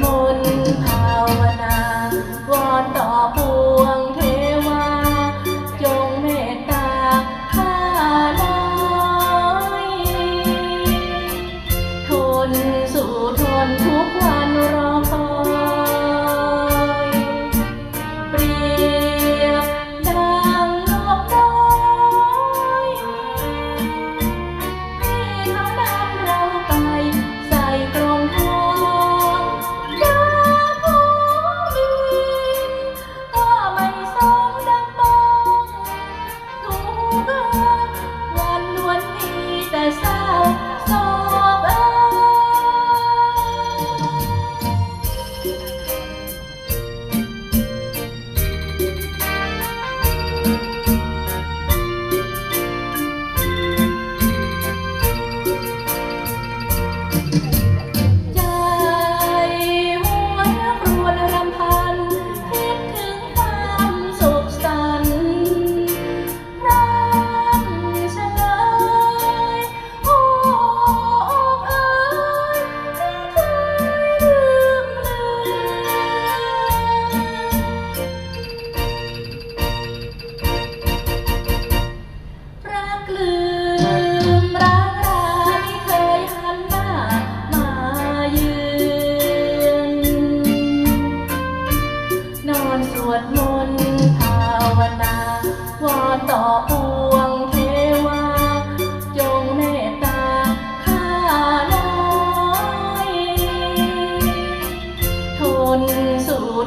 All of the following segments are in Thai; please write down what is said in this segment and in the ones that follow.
มนภาวนาวอนต่อพวง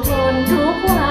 thôn thuốc hoa